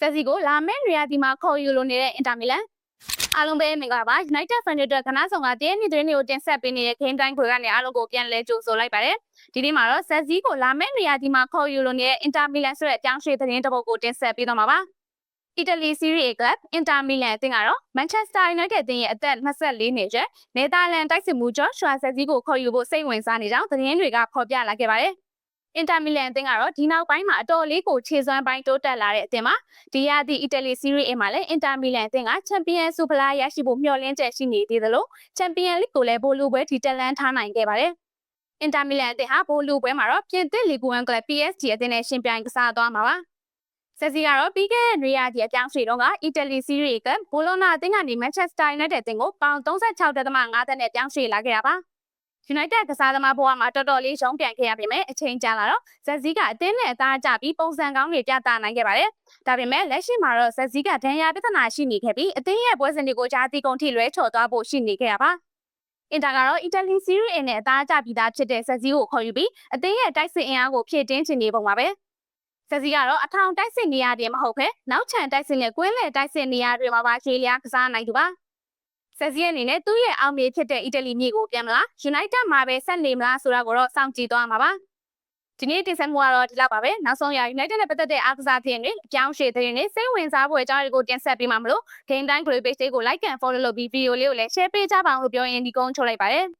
ဆက်စီကိုလာမယ့်နေရာဒီမှာခေါ်ယူလိုနေတဲ့အင်တာမီလန်အားလုံးပဲမင်္ဂလာပါ United Fan အတွက်ကဏ္ဍဆောင်ကတည်းကနေ့သတင်းတွေကိုတင်ဆက်ပေးနေတဲ့ Game Time ခွေကနေအားလုံးကိုပြန်လဲကြိုဆိုလိုက်ပါတယ်ဒီနေ့မှာတော့ဆက်စီကိုလာမယ့်နေရာဒီမှာခေါ်ယူလိုနေတဲ့အင်တာမီလန်ဆိုတဲ့အကြောင်းရွှေသတင်းတစ်ပုဒ်ကိုတင်ဆက်ပေးတော့မှာပါအီတလီ Serie A Club Inter Milan အသင်းကတော့ Manchester United အသင်းရဲ့အသက်24နှစ်ကျနယ်သာလန်တိုက်စစ်မှုကျော်ရှွာဆက်စီကိုခေါ်ယူဖို့စိတ်ဝင်စားနေကြောင်းသတင်းတွေကဖော်ပြလာခဲ့ပါတယ် အင်တာမီလန်အသင်းကတော့ဒီနောက်ပိုင်းမှာအတော်လေးကိုခြေစွမ်းပိုင်းတိုးတက်လာတဲ့အသင်းမှာဒီရသည့်အီတလီစီးရီးအမှာလည်းအင်တာမီလန်အသင်းကချန်ပီယံဆုဖလားရရှိဖို့မျှော်လင့်ချက်ရှိနေသေးသလိုချန်ပီယံလိကိုလည်းဘိုလ်လူပွဲဒီတက်လန်းထားနိုင်ခဲ့ပါတယ်။အင်တာမီလန်အသင်းဟာဘိုလ်လူပွဲမှာတော့ပြင်သစ်လီဂူဝမ်ကလပ် PSG အသင်းနဲ့ရှင်ပြိုင်ကစားသွားမှာပါ။ဆက်စီကတော့ပြီးခဲ့တဲ့နေရာကြီးအပြောင်းရွှေ့တော့ကအီတလီစီးရီးကဘိုလိုနာအသင်းကနေမန်ချက်စတာယူနိုက်တက်အသင်းကိုပေါင်36.5တက်နဲ့ပြောင်းရွှေ့လာခဲ့တာပါ။ United ကစားသမားဘဝမှာတော်တော်လေးရှုံးပြန်ခဲ့ရပေမဲ့အချိန်ကြာလာတော့ဇက်ဇီကအသင်းနဲ့အသားကျပြီးပုံစံကောင်းတွေပြသနိုင်ခဲ့ပါတယ်။ဒါပေမဲ့လက်ရှိမှာတော့ဇက်ဇီကဒဏ်ရာပြဿနာရှိနေခဲ့ပြီးအသင်းရဲ့ပွဲစဉ်တွေကိုကြားသိကုန်ထိလွဲချော်သွားဖို့ရှိနေခဲ့ရပါ။အင်တာကတော့အီတလီစီးရီးအနဲ့အသားကျပြီးသားဖြစ်တဲ့ဇက်ဇီကိုခေါ်ယူပြီးအသင်းရဲ့တိုက်စစ်အင်အားကိုဖြည့်တင်းချင်နေပုံပါပဲ။ဇက်စီကတော့အထောင်တိုက်စစ်နေရာတွေမဟုတ်ဘဲနောက်ချန်တိုက်စစ်နဲ့ကွင်းလယ်တိုက်စစ်နေရာတွေမှာပါခြေလျားကစားနိုင်သူပါ။ ဆက်စီအနေနဲ့သူ့ရဲ့အောင်မြေဖြစ်တဲ့အီတလီမြေကိုပြန်မလား United မှာပဲဆက်နေမလားဆိုတာကိုတော့စောင့်ကြည့်သွားမှာပါဒီနေ့တင်ဆက်မှုကတော့ဒီလောက်ပါပဲနောက်ဆုံးရ United နဲ့ပတ်သက်တဲ့အားကစားသတင်းတွေအကြောင်းရှည်သတင်းတွေစိတ်ဝင်စားဖို့အကြောင်းတွေကိုတင်ဆက်ပေးမှာမလို့ Game Time Group Page ကို Like and Follow လုပ်ပြီး video လေးကိုလည်း Share ပေးကြပါအောင်လို့ပြောရင်းဒီကုန်းချုပ်လိုက်ပါတယ်